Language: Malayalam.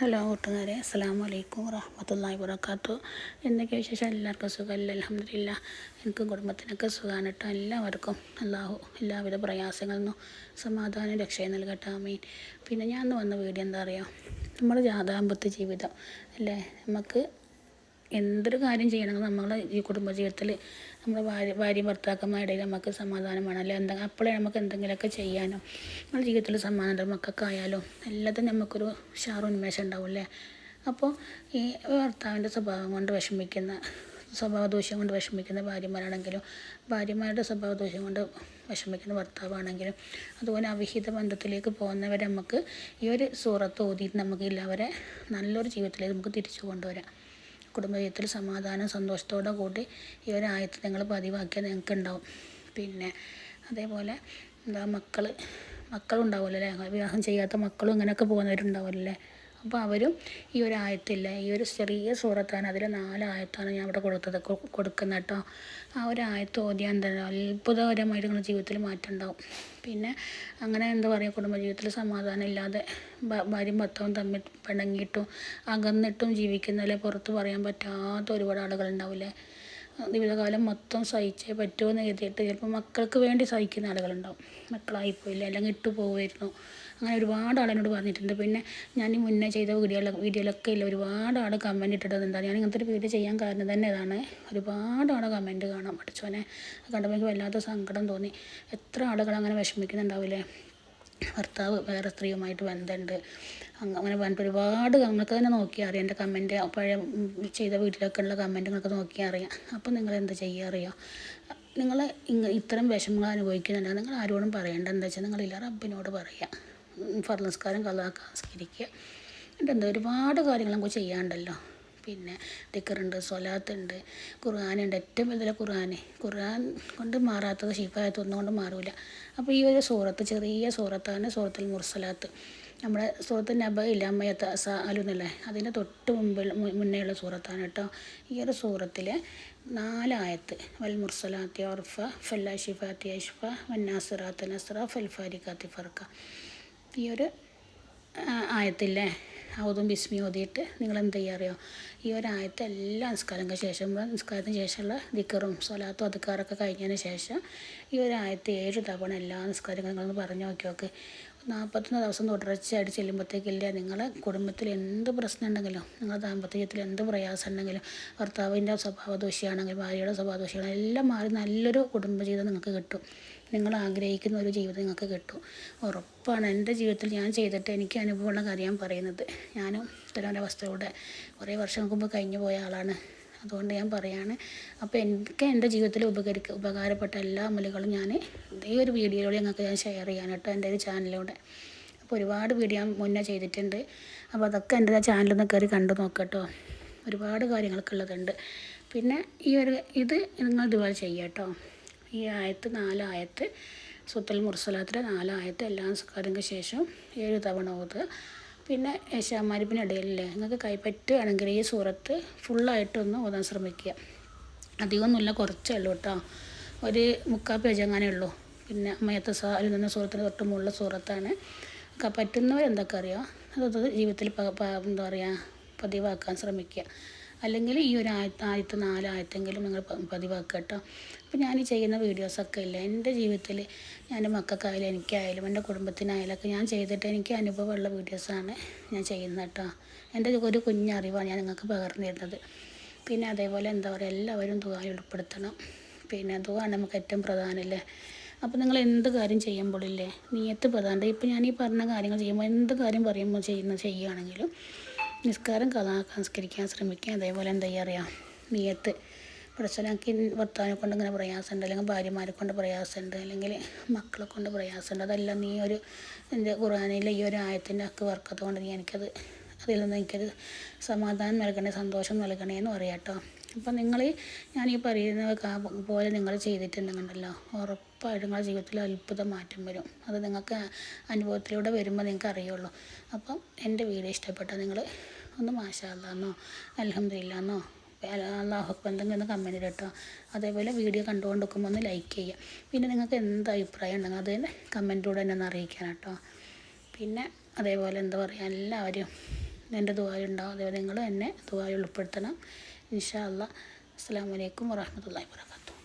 ഹലോ കൂട്ടുകാരെ അസ്സാം വലൈക്കും വറഹമത്തല്ലാഹി വബർക്കാത്തു എന്തൊക്കെ വിശേഷം? എല്ലാവർക്കും സുഖമല്ല? അലഹമില്ല എനിക്കും കുടുംബത്തിനൊക്കെ സുഖമാണ് കേട്ടോ. എല്ലാവർക്കും അല്ലാഹു എല്ലാവിധ പ്രയാസങ്ങളിൽ നിന്നും സമാധാനം രക്ഷയും നൽകട്ടെ. ആമീൻ. പിന്നെ ഞാൻ വന്ന വീഡിയോ എന്താ പറയുക നമ്മുടെ ജാതാമ്പത്യ ജീവിതം അല്ലേ? നമുക്ക് എന്തൊരു കാര്യം ചെയ്യണമെങ്കിൽ നമ്മൾ ഈ കുടുംബജീവിതത്തിൽ നമ്മുടെ ഭാര്യ ഭാര്യ ഭർത്താക്കന്മാരുടെ ഇടയിൽ നമുക്ക് സമാധാനം വേണം. അല്ലെ എന്തെങ്കിലും അപ്പോഴേ നമുക്ക് എന്തെങ്കിലുമൊക്കെ ചെയ്യാനോ നമ്മുടെ ജീവിതത്തിൽ സമാധാനം മക്കൾക്കായാലോ എല്ലാത്തിനും നമുക്കൊരു ഉന്മേഷം ഉണ്ടാവും അല്ലേ? അപ്പോൾ ഈ ഭർത്താവിന്റെ സ്വഭാവം കൊണ്ട് വിഷമിക്കുന്ന സ്വഭാവ സ്വഭാവദോഷം കൊണ്ട് വിഷമിക്കുന്ന ഭാര്യമാരാണെങ്കിലും ഭാര്യമാരുടെ സ്വഭാവ സ്വഭാവദോഷം കൊണ്ട് വിഷമിക്കുന്ന ഭർത്താവാണെങ്കിലും അതുപോലെ അവിഹിത ബന്ധത്തിലേക്ക് പോകുന്നവരെ നമുക്ക് ഈ ഒരു സൂറത്ത് ഓതിയിട്ട് നമുക്ക് എല്ലാവരെ നല്ലൊരു ജീവിതത്തിലേക്ക് നമുക്ക് തിരിച്ചു കൊണ്ടുവരാം. കുടുംബജീവിതത്തിൽ സമാധാനം സന്തോഷത്തോടെ കൂടി ഈ ഒരു ആയത്ത് നിങ്ങൾ പതിവാക്കിയാൽ നിങ്ങൾക്ക് ഉണ്ടാവും പിന്നെ അതേപോലെ എന്താ മക്കൾ മക്കളുണ്ടാവുമല്ലോ അല്ലേ? വിവാഹം ചെയ്യാത്ത മക്കളും ഇങ്ങനെയൊക്കെ പോകുന്നവരുണ്ടാവുമല്ലോ അല്ലേ? അപ്പോൾ അവരും ഈ ഒരു ആയത്തില്ല. ഈ ഒരു ചെറിയ സൂറത്താണ്. അതിൽ നാല് ആയത്താണ് ഞാൻ ഇവിടെ കൊടുത്തത്. കൊടുക്കുന്നത് കേട്ടോ ആ ഒരു ആയത്ത് ഓതിയാൽ തന്നെ അത്ഭുതകരമായിട്ട് നിങ്ങളുടെ ജീവിതത്തിൽ മാറ്റം ഉണ്ടാവും. പിന്നെ അങ്ങനെ എന്താ പറയുക കുടുംബജീവിതത്തിൽ സമാധാനം ഇല്ലാതെ ഭാര്യയും ഭർത്താവും തമ്മിൽ പിണങ്ങിയിട്ടും അകന്നിട്ടും ജീവിക്കുന്നതിലെ പുറത്ത് പറയാൻ പറ്റാത്ത ഒരുപാട് ആളുകളുണ്ടാവില്ലേ ജീവിതകാലം മൊത്തം സഹിച്ചേ പറ്റുമോ എന്ന് കരുതിയിട്ട് ചിലപ്പോൾ മക്കൾക്ക് വേണ്ടി സഹിക്കുന്ന ആളുകളുണ്ടാവും മക്കളായിപ്പോയില്ല? അല്ലെങ്കിൽ ഇട്ടു പോകുമായിരുന്നു അങ്ങനെ ഒരുപാട് ആളെന്നോട് പറഞ്ഞിട്ടുണ്ട്. പിന്നെ ഞാൻ മുന്നേ ചെയ്ത വീഡിയോ വീഡിയോയിലൊക്കെ ഇല്ല ഒരുപാട് ആൾ കമന്റ് ഇട്ടിട്ടത് ഞാൻ ഇങ്ങനത്തെ ഒരു വീഡിയോ ചെയ്യാൻ കാരണം തന്നെ ഇതാണ്. ഒരുപാട് ആൾ കമന്റ് കാണാൻ പഠിച്ചോനെ കണ്ടപ്പോൾ എനിക്ക് വല്ലാത്ത സങ്കടം തോന്നി. എത്ര ആളുകൾ അങ്ങനെ വിഷമിക്കുന്നുണ്ടാവില്ലേ? ഭർത്താവ് വേറെ സ്ത്രീയുമായിട്ട് ബന്ധമുണ്ട്. അങ്ങനെ പറഞ്ഞിട്ട് ഒരുപാട് നമുക്ക് തന്നെ നോക്കിയാൽ അറിയാം. എന്റെ കമന്റ് പഴയ ചെയ്ത വീട്ടിലൊക്കെ ഉള്ള കമന്റുകളൊക്കെ നോക്കിയാൽ അറിയാം. അപ്പോൾ നിങ്ങൾ എന്താ ചെയ്യുക അറിയാം? നിങ്ങൾ ഇത്തരം വിഷമങ്ങൾ അനുഭവിക്കുന്നുണ്ടെങ്കിൽ നിങ്ങൾ ആരോടും പറയേണ്ട എന്താ വെച്ചാൽ നിങ്ങളില്ല റബ്ബിനോട് പറയുക. ഫർനസ്കാരം കലാസ്കരിക്കുക എന്നിട്ട് എന്താ ഒരുപാട് കാര്യങ്ങൾ നമുക്ക് ചെയ്യാണ്ടല്ലോ. പിന്നെ ദിക്കറുണ്ട് സ്വലാത്തുണ്ട് ഖുർആാനുണ്ട്. ഏറ്റവും വലുതല്ല ഖുർആൻ ഖുർആൻ കൊണ്ട് മാറാത്തത് ഷിഫായത്ത് ഒന്നുകൊണ്ട് മാറില്ല അപ്പോൾ ഈ ഒരു സൂറത്ത് ചെറിയ സൂറത്താണ് സൂറത്തുൽ മുർസലാത്ത്. നമ്മുടെ സൂറത്ത് നബ ഇല്ലാമയത്ത് അമ്മയത്ത സാലുന്നല്ലേ അതിന്റെ തൊട്ട് മുമ്പിൽ മുന്നേയുള്ള സൂറത്താണ് കേട്ടോ. ഈ ഒരു സൂറത്തിലെ നാലായത്ത്. വൽ മുർസലാത്തി ഓർഫ ഫല്ല ഷിഫാത്തി അഷ്ഫ വന്നാസിറാത്ത് നസ്ര ഫൽഫാരിഖാത്തി ഫർക്ക ഈ ഒരു ആയത്തില്ലേ? ഔതും ബിസ്മി ഓതിയിട്ട് നിങ്ങൾ എന്ത് ചെയ്യാറിയോ ഈ ഒരു ആയത്തെ എല്ലാ നിസ്കാരങ്ങൾക്ക് ശേഷം നിസ്കാരത്തിന് ശേഷമുള്ള ദിക്കറും സ്വലാത്തും അതുക്കാറൊക്കെ കഴിഞ്ഞതിന് ശേഷം ഈ ഒരു ആയത്തെ ഏഴ് തവണ എല്ലാ നിസ്കാരങ്ങളും നിങ്ങളൊന്ന് പറഞ്ഞു നോക്കി നോക്ക്. നാൽപ്പത്തൊന്ന് ദിവസം തുടർച്ചയായിട്ട് ചെല്ലുമ്പോഴത്തേക്കില്ല നിങ്ങളെ കുടുംബത്തിൽ എന്ത് പ്രശ്നം ഉണ്ടെങ്കിലും നിങ്ങളുടെ ദാമ്പത്യത്തിൽ എന്ത് പ്രയാസം ഉണ്ടെങ്കിലും ഭർത്താവിന്റെ സ്വഭാവദോഷിയാണെങ്കിലും ഭാര്യയുടെ സ്വഭാവദോഷിയാണെങ്കിലും എല്ലാം മാറി നല്ലൊരു കുടുംബജീവിതം നിങ്ങൾക്ക് കിട്ടും. നിങ്ങൾ ആഗ്രഹിക്കുന്ന ഒരു ജീവിതം നിങ്ങൾക്ക് കിട്ടും. ഉറപ്പാണ്. എന്റെ ജീവിതത്തിൽ ഞാൻ ചെയ്തിട്ട് എനിക്ക് അനുഭവമുള്ള കാര്യം പറയുന്നത്. ഞാനും ഇത്തരം കുറേ വർഷം മുമ്പ് കഴിഞ്ഞു പോയ ആളാണ്. അതുകൊണ്ട് ഞാൻ പറയാണ്. അപ്പോൾ എനിക്ക് എന്റെ ജീവിതത്തിൽ ഉപകരിക്ക ഉപകാരപ്പെട്ട എല്ലാ അമലുകളും ഞാൻ ഇതേ ഒരു വീഡിയോയിലൂടെ ഞങ്ങൾക്ക് ഞാൻ ഷെയർ ചെയ്യാൻ കേട്ടോ എന്റെ ഒരു ചാനലിലൂടെ അപ്പോൾ ഒരുപാട് വീഡിയോ ഞാൻ മുന്നേ ചെയ്തിട്ടുണ്ട്. അപ്പോൾ അതൊക്കെ എന്റെ ചാനലൊന്ന് കയറി കണ്ടു നോക്കട്ടോ ഒരുപാട് കാര്യങ്ങളൊക്കെ ഉള്ളതുണ്ട് പിന്നെ ഈ ഒരു ഇത് നിങ്ങൾ ഇതുപോലെ ചെയ്യാം കേട്ടോ. ഈ ആയത്ത് നാലായത്ത് സുത്തൽ മുർസലാത്തിലെ നാലായത്ത് എല്ലാ സംസ്കാരങ്ങൾക്ക് ശേഷം ഏഴ് തവണ ഓതുക. പിന്നെ ഏശാമാരിപ്പിന് ഇടയിലല്ലേ? നിങ്ങൾക്ക് കൈപ്പറ്റുകയാണെങ്കിൽ ഈ സൂറത്ത് ഫുള്ളായിട്ടൊന്ന് ഓതാൻ ശ്രമിക്കുക. അധികമൊന്നുമില്ല കുറച്ചേ ഉള്ളൂ കേട്ടോ. ഒരു മുക്കാൽ പേജ് അങ്ങനെ ഉള്ളൂ. പിന്നെ അമ്മയത്തെ സാരി നിന്ന സൂറത്തിന് തൊട്ട് മുകളിലെ സൂറത്താണ്. പറ്റുന്നവർ എന്തൊക്കെ അറിയാം? അതത് ജീവിതത്തിൽ എന്താ പറയുക പതിവാക്കാൻ ശ്രമിക്കുക. അല്ലെങ്കിൽ ഈ ഒരു ആയത്ത് ആദ്യത്തെ നാലായത്തെങ്കിലും നിങ്ങൾ പതിവാക്കുക കേട്ടോ അപ്പോൾ ഞാൻ ചെയ്യുന്ന വീഡിയോസൊക്കെ ഇല്ല? എന്റെ ജീവിതത്തിൽ ഞാൻ മക്കൾക്കായാലും എനിക്കായാലും എന്റെ കുടുംബത്തിനായാലൊക്കെ ഞാൻ ചെയ്തിട്ട് എനിക്ക് അനുഭവമുള്ള വീഡിയോസാണ് ഞാൻ ചെയ്യുന്നത് കേട്ടോ എന്റെ ഒരു കുഞ്ഞറിവാണ് ഞാൻ നിങ്ങൾക്ക് പകർന്നു തരുന്നത് പിന്നെ അതേപോലെ എന്താ പറയുക എല്ലാവരും തുക ഉൾപ്പെടുത്തണം. പിന്നെ തുക നമുക്ക് ഏറ്റവും പ്രധാനമല്ലേ അപ്പോൾ നിങ്ങൾ എന്ത് കാര്യം ചെയ്യുമ്പോഴില്ലേ നീയത്ത് പ്രധാനം ഇപ്പോൾ ഞാൻ ഈ പറഞ്ഞ കാര്യങ്ങൾ ചെയ്യുമ്പോൾ എന്ത് കാര്യം പറയുമ്പോൾ ചെയ്യുന്ന ചെയ്യുകയാണെങ്കിലും നിസ്കാരം കഥാക്കാൻ നിസ്കരിക്കാൻ ശ്രമിക്കുക അതേപോലെ എന്താ അറിയാം നീയത്ത് പ്രശ്നമാക്കി ഭർത്താവിനെ കൊണ്ട് ഇങ്ങനെ പ്രയാസമുണ്ട് അല്ലെങ്കിൽ ഭാര്യമാരെ കൊണ്ട് പ്രയാസമുണ്ട് അല്ലെങ്കിൽ മക്കളെ കൊണ്ട് പ്രയാസമുണ്ട്. അതെല്ലാം നീ ഒരു എന്റെ ഖുറാനിലെ ഈ ഒരു ആയത്തിന്റെ അക്ക് വർക്കത്ത് കൊണ്ട് നീ എനിക്കത് അതിൽ നിന്ന് എനിക്കത് സമാധാനം നൽകണേ സന്തോഷം നൽകണേ എന്ന് പറയാം കേട്ടോ. അപ്പം നിങ്ങൾ ഞാൻ ഈ പറയുന്ന പോലെ നിങ്ങൾ ചെയ്തിട്ടുണ്ടെന്നുണ്ടല്ലോ ഉറപ്പായിട്ടും നിങ്ങളുടെ ജീവിതത്തിൽ അത്ഭുത മാറ്റം വരും. അത് നിങ്ങൾക്ക് അനുഭവത്തിലൂടെ വരുമ്പോൾ നിങ്ങൾക്ക് അറിയുള്ളൂ. അപ്പം എന്റെ വീഡിയോ ഇഷ്ടപ്പെട്ട നിങ്ങൾ ഒന്ന് മാഷാല്ലാന്നോ അലഹമില്ലാന്നോ അള്ളാഹു എന്തെങ്കിലും ഒന്ന് കമന്റ് കേട്ടോ. അതേപോലെ വീഡിയോ കണ്ടുകൊണ്ട് നിൽക്കുമ്പോൾ ഒന്ന് ലൈക്ക് ചെയ്യുക. പിന്നെ നിങ്ങൾക്ക് എന്ത് അഭിപ്രായം ഉണ്ടെങ്കിൽ അത് കമന്റിലൂടെ തന്നെ ഒന്ന് അറിയിക്കാൻ കേട്ടോ. പിന്നെ അതേപോലെ എന്താ പറയുക എല്ലാവരും എന്റെ ദുബായി ഉണ്ടാവും അതേപോലെ നിങ്ങൾ എന്നെ ദുബായി ഉൾപ്പെടുത്തണം. ഇൻഷാ അല്ലാ അസ്സാം വലൈക്കും വാഹമത്തല്ലാ വാബർക്കാത്തു